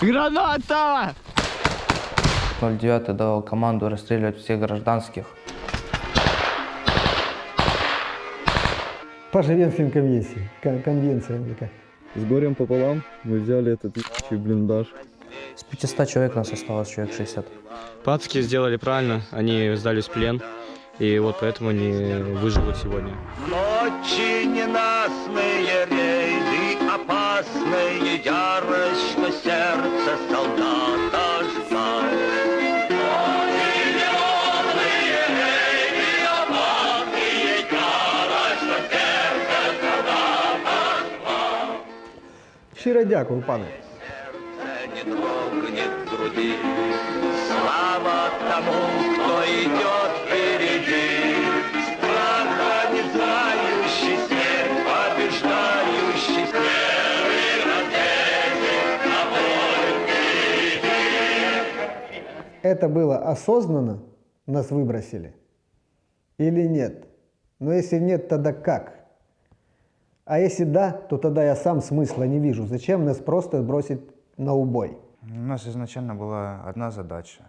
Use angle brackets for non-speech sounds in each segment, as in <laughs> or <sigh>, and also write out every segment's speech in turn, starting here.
Граната! 09 давал команду расстреливать всех гражданских. По Женевским конвенциям, кон- конвенциям или как. С горем пополам мы взяли этот ебучий блиндаж. С 500 человек нас осталось, человек 60. Пацки сделали правильно, они сдались в плен, и вот поэтому они выживут сегодня. Ночи ненастные, рейды опасные, Ярость, что сердце солдата Щиро дякую, пане. Сердце не дрогнет в груди. Слава тому, Это было осознанно нас выбросили? Или нет? Но если нет, тогда как? А если да, то тогда я сам смысла не вижу. Зачем нас просто бросить на убой? У нас изначально была одна задача,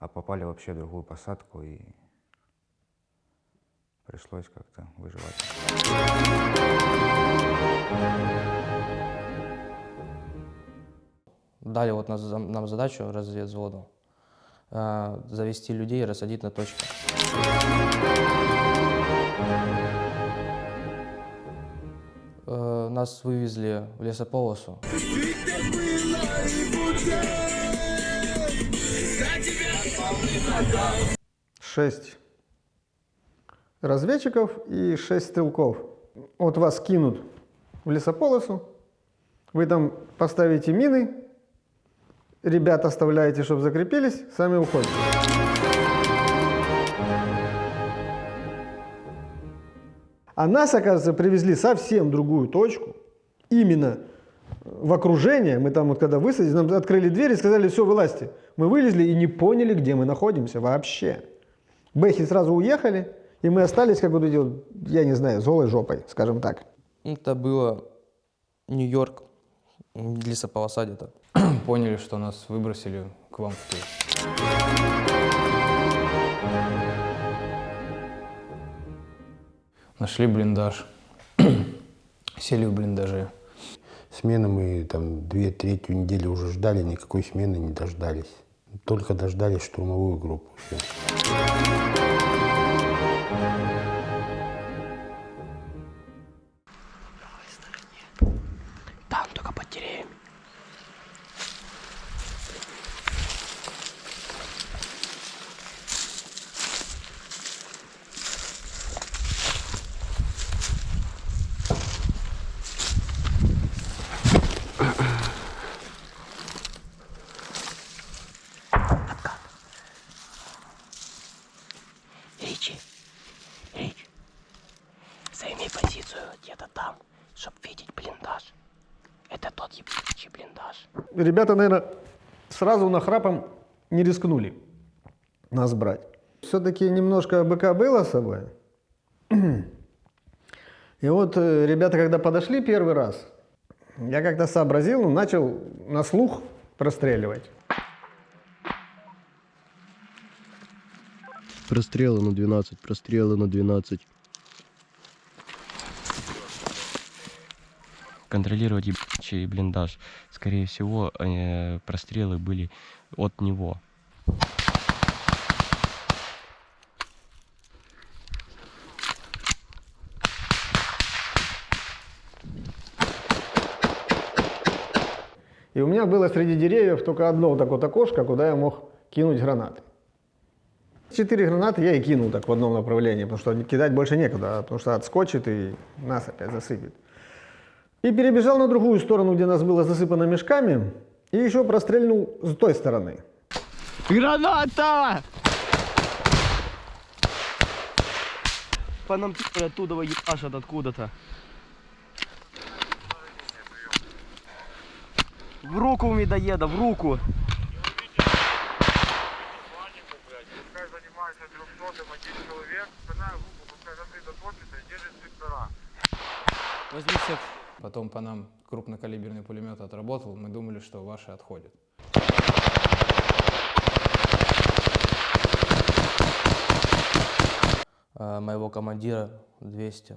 а попали вообще в другую посадку и пришлось как-то выживать. Дали вот нас- нам задачу разведвзводу э, завести людей и рассадить на точки. Э, Нас вывезли в лесополосу. Шесть разведчиков и шесть стрелков. Вот вас кинут в лесополосу, вы там поставите мины, ребят оставляете, чтобы закрепились, сами уходите. А нас, оказывается, привезли совсем другую точку, именно в окружение. Мы там вот когда высадились, нам открыли дверь и сказали, все, вылазьте. Мы вылезли и не поняли, где мы находимся вообще. Бэхи сразу уехали, и мы остались, как эти вот, я не знаю, с голой жопой, скажем так. Это было Нью-Йорк, лесополоса где-то. <clears throat> Поняли, что нас выбросили к вам в тыл. Нашли блиндаж. <clears throat> Сели в блиндаже. Смены мы там две третью недели уже ждали, никакой смены не дождались. Только дождались штурмовую группу. Всё. Там только под деревьями. Чтобы видеть блиндаж. Это тот ебучий блиндаж. Ребята, наверное, сразу нахрапом не рискнули нас брать. Все-таки немножко БК было с собой. <clears throat> И вот э, ребята, когда подошли первый раз, я как-то сообразил, ну, начал на слух простреливать. Прострелы на 12, прострелы на 12. Контролировать ебучий блиндаж. Скорее всего, э, прострелы были от него. И у меня было среди деревьев только одно вот так вот окошко, куда я мог кинуть гранаты. Четыре гранаты я и кинул так в одном направлении, потому что кидать больше некуда, потому что отскочит и нас опять засыпет. И перебежал на другую сторону, где нас было засыпано мешками, и еще прострельнул с той стороны. Граната! По нам типа оттуда ебашат откуда-то. В руку медоеда, в руку. Возьми всех. Потом по нам крупнокалиберный пулемет отработал, мы думали, что ваши отходят. А моего командира 200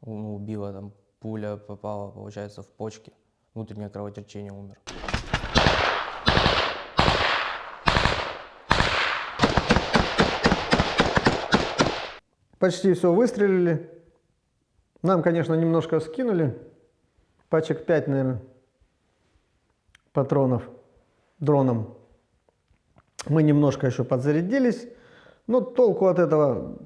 ну, убило, там пуля попала, получается, в почки. Внутреннее кровотечение умер. Почти все выстрелили. Нам, конечно, немножко скинули. Пачек 5, наверное, патронов дроном. Мы немножко еще подзарядились, но толку от этого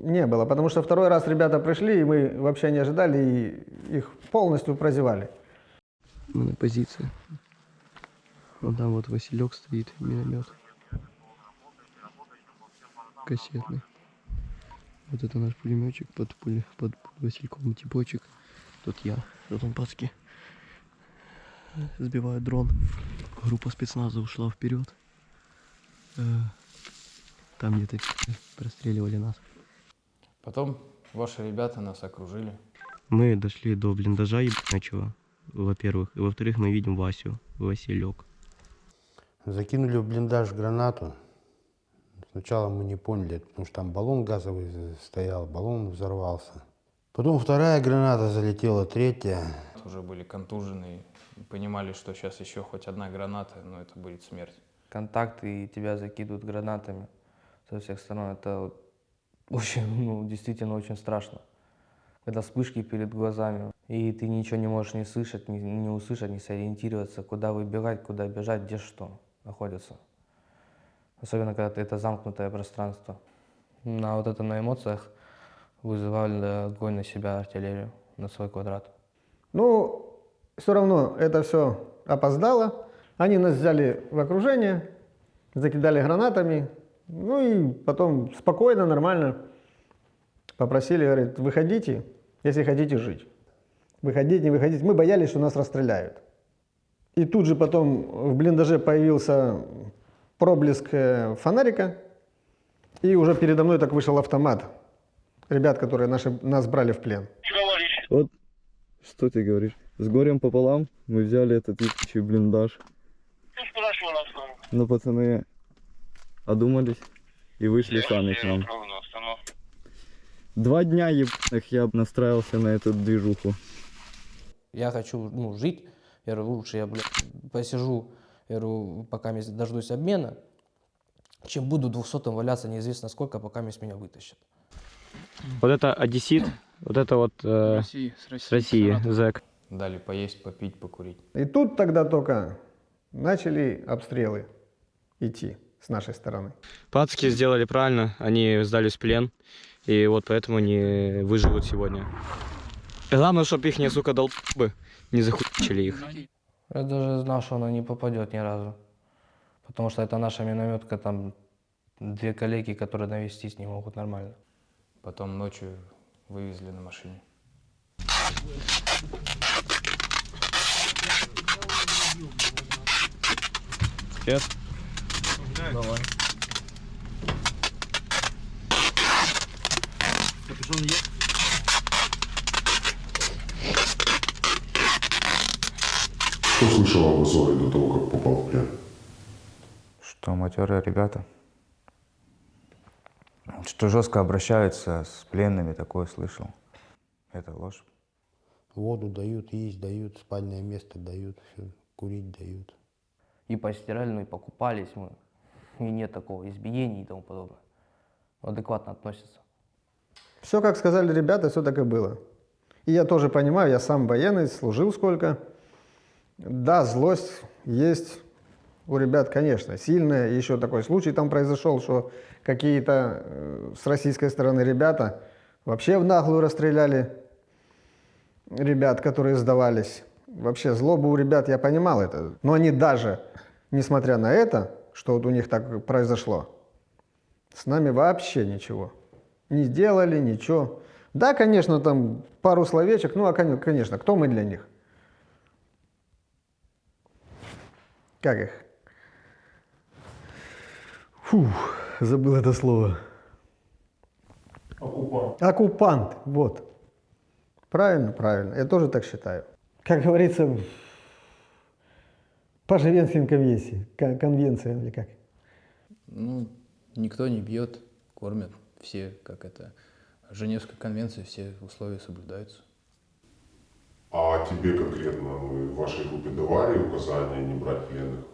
не было, потому что второй раз ребята пришли, и мы вообще не ожидали, и их полностью прозевали. Мы на позиции. Вот там вот Василек стоит, миномет. Кассетный. Вот это наш пулеметчик под, пуле, под Васильком типочек. Тут я, тут он пацки. Сбиваю дрон. Группа спецназа ушла вперед. Э, Там где-то простреливали нас. Потом ваши ребята нас окружили. Мы дошли до блиндажа ебаночего, во-первых. И во-вторых, мы видим Васю, Василек. Закинули в блиндаж гранату. Сначала мы не поняли, потому что там баллон газовый стоял, баллон взорвался. Потом вторая граната залетела, третья. Уже были контужены понимали, что сейчас еще хоть одна граната, но это будет смерть. Контакты и тебя закидывают гранатами со всех сторон. Это очень, <laughs> ну, действительно очень страшно. Когда вспышки перед глазами, и ты ничего не можешь не слышать, не, не услышать, не сориентироваться, куда выбегать, куда бежать, где что находится. Особенно, когда это замкнутое пространство. На вот это на эмоциях вызывали огонь на себя артиллерию, на свой квадрат. Ну, все равно это все опоздало. Они нас взяли в окружение, закидали гранатами, ну и потом спокойно, нормально попросили, говорит, выходите, если хотите жить. Выходите, не выходите. Мы боялись, что нас расстреляют. И тут же потом в блиндаже появился проблеск э, фонарика, и уже передо мной так вышел автомат. Ребят, которые наши, нас брали в плен. Вот что ты говоришь? С горем пополам мы взяли этот ебучий блиндаж. Но пацаны одумались и вышли сами к нам. Два дня ебаных я настраивался на эту движуху. Я хочу ну, жить. Я говорю, лучше я, блядь, посижу, я говорю, пока я дождусь обмена, чем буду двухсотым валяться неизвестно сколько, пока меня вытащат. Вот это одессит, вот это вот э, с России, зэк. Дали поесть, попить, покурить. И тут тогда только начали обстрелы идти с нашей стороны. Пацки сделали правильно, они сдались в плен, и вот поэтому они выживут сегодня. И главное, чтобы их, не, сука, долбы не захуячили их. Я даже знал, что она не попадет ни разу. Потому что это наша минометка, там две коллеги, которые навестись не могут нормально. Потом ночью вывезли на машине. Сейчас. Что слышал об Азоре до того, как попал в плен? Что матерые ребята, что жестко обращаются с пленными, такое слышал. Это ложь. Воду дают, есть дают, спальное место дают, все, курить дают. И постирали, ну и покупались мы. И нет такого избиений и тому подобное. Адекватно относятся. Все, как сказали ребята, все так и было. И я тоже понимаю, я сам военный, служил сколько. Да, злость есть у ребят, конечно, сильная. Еще такой случай там произошел, что какие-то э, с российской стороны ребята вообще в наглую расстреляли ребят, которые сдавались. Вообще злобу у ребят, я понимал это. Но они даже, несмотря на это, что вот у них так произошло, с нами вообще ничего. Не сделали, ничего. Да, конечно, там пару словечек, ну, а кон- конечно, кто мы для них? Как их? Фух, забыл это слово. Оккупант. Оккупант, вот. Правильно, правильно. Я тоже так считаю. как говорится, по Женевским конвенциям, кон- конвенциям или как. Ну, никто не бьет, кормят. Все, как это, Женевской конвенции, все условия соблюдаются. А тебе конкретно, ну, в вашей группе давали указания не брать пленных?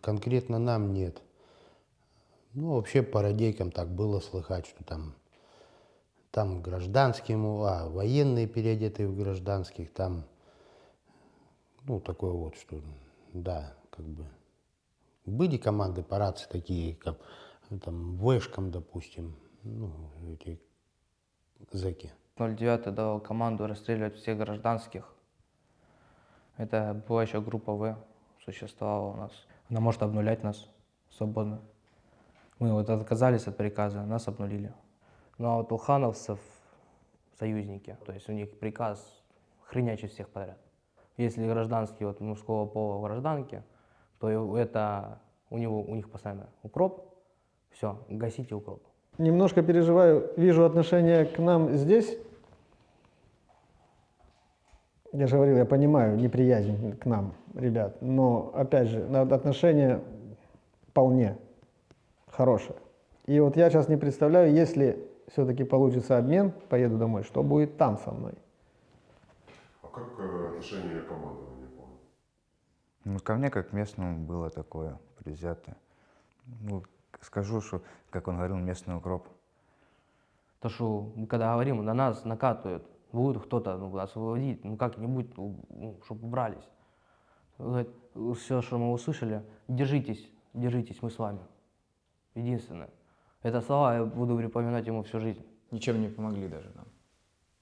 Конкретно нам нет. Ну, вообще по радейкам так было слыхать, что там, там гражданские, а, военные переодетые в гражданских, там, ну, такое вот, что, да, как бы. Были команды по рации такие, как, там, вэшкам, допустим, ну, эти зэки. 09 дал команду расстреливать всех гражданских. Это была еще группа В, существовала у нас. Она может обнулять нас свободно. Мы вот отказались от приказа, нас обнулили. Ну а вот у хановцев союзники, то есть у них приказ хренячить всех подряд. Если гражданский вот мужского пола в гражданке, то это у него у них постоянно укроп, все, гасите укроп. Немножко переживаю, вижу отношение к нам здесь. Я же говорил, я понимаю неприязнь к нам, ребят, но, опять же, на- отношение вполне хорошее. И вот я сейчас не представляю, если все-таки получится обмен, поеду домой, что будет там со мной. А как э, отношение командования вам? Ну, ко мне, как к местному, было такое предвзятое. Ну, скажу, что, как он говорил, местный укроп. То, что мы когда говорим, на нас накатывают, будет кто-то ну, нас выводить, ну как-нибудь, ну, чтобы убрались. все, что мы услышали, держитесь, держитесь, мы с вами. Единственное. Это слова я буду припоминать ему всю жизнь. Ничем не помогли даже нам.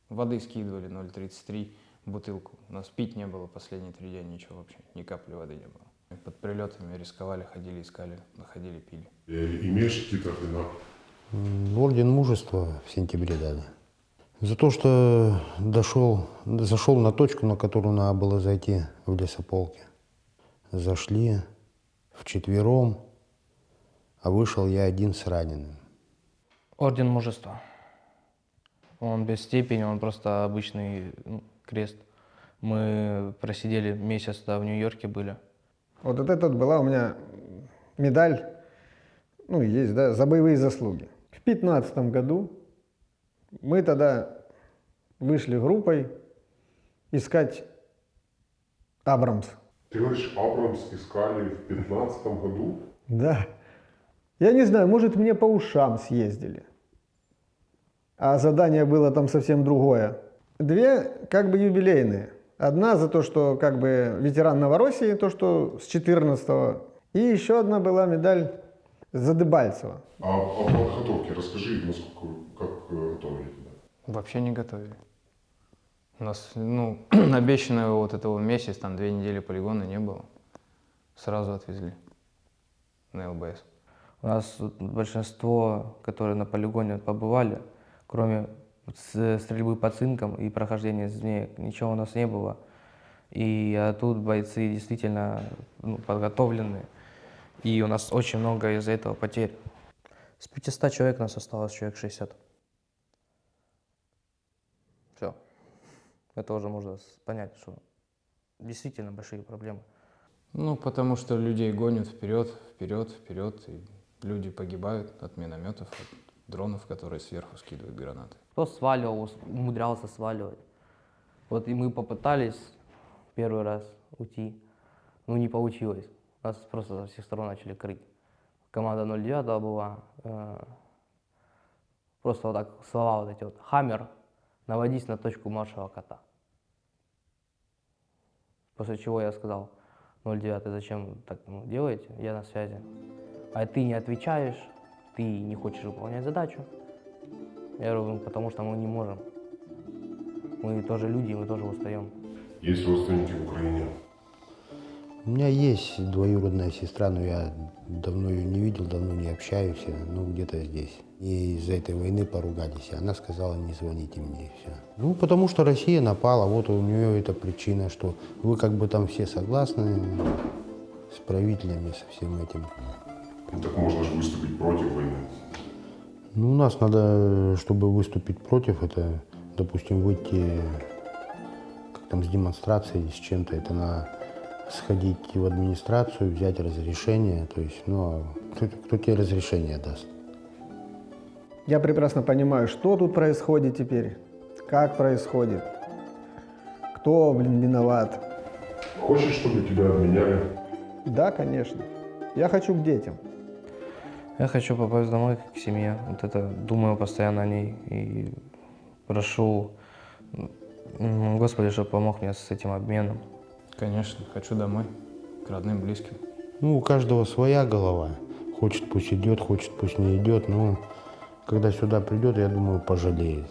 Воды скидывали 0,33 бутылку. У нас пить не было последние три дня, ничего вообще, ни капли воды не было. Под прилетами рисковали, ходили, искали, находили, пили. Э, Имеешь какие-то ордена? Орден мужества в сентябре дали. За то, что дошел, зашел на точку, на которую надо было зайти в лесополке. Зашли вчетвером, а вышел я один с раненым. Орден мужества. Он без степени, он просто обычный ну, крест. Мы просидели месяц да, в Нью-Йорке были. Вот от эта была у меня медаль, ну, есть, да, за боевые заслуги. В 2015 году мы тогда вышли группой искать Абрамс. Ты говоришь, Абрамс искали в 15 году? Да. Я не знаю, может, мне по ушам съездили. А задание было там совсем другое. Две как бы юбилейные. Одна за то, что как бы ветеран Новороссии, то, что с 14-го. И еще одна была медаль за Дебальцева. А о подготовке расскажи, насколько, как э, готовили тебя? Вообще не готовили. У нас, ну, <clears throat> обещанного вот этого месяц, там две недели полигона не было. Сразу отвезли на ЛБС. У нас большинство, которые на полигоне побывали, кроме с- стрельбы по цинкам и прохождения змеек, ничего у нас не было. И а тут бойцы действительно ну, подготовленные. И у нас очень много из-за этого потерь. С 500 человек нас осталось человек 60. Это уже можно понять, что действительно большие проблемы. Ну, потому что людей гонят вперед, вперед, вперед, и люди погибают от минометов, от дронов, которые сверху скидывают гранаты. Кто сваливал, умудрялся сваливать. Вот и мы попытались первый раз уйти, ну не получилось. Нас просто со всех сторон начали крыть. Команда 09 была. э, просто вот так слова вот эти вот. Хаммер, наводись на точку маршала кота. После чего я сказал, 09, зачем так ну, делаете? Я на связи. А ты не отвечаешь, ты не хочешь выполнять задачу. Я говорю, «Ну, потому что мы не можем. Мы тоже люди, мы тоже устаем. Есть родственники в Украине? У меня есть двоюродная сестра, но я давно ее не видел, давно не общаюсь, ну где-то здесь. И из-за этой войны поругались. И она сказала, не звоните мне, и все. Ну, потому что Россия напала, вот у нее эта причина, что вы как бы там все согласны с правителями, со всем этим. Ну, так можно же выступить против войны. Ну, у нас надо, чтобы выступить против, это, допустим, выйти там с демонстрацией, с чем-то. Это надо сходить в администрацию, взять разрешение. То есть, ну, а кто, кто тебе разрешение даст? Я прекрасно понимаю, что тут происходит теперь, как происходит, кто, блин, виноват. Хочешь, чтобы тебя обменяли? Да, конечно. Я хочу к детям. Я хочу попасть домой к семье. Вот это думаю постоянно о ней и прошу Господи, чтобы помог мне с этим обменом. Конечно, хочу домой, к родным, близким. Ну, у каждого своя голова. Хочет, пусть идет, хочет, пусть не идет. Но когда сюда придет, я думаю, пожалеет.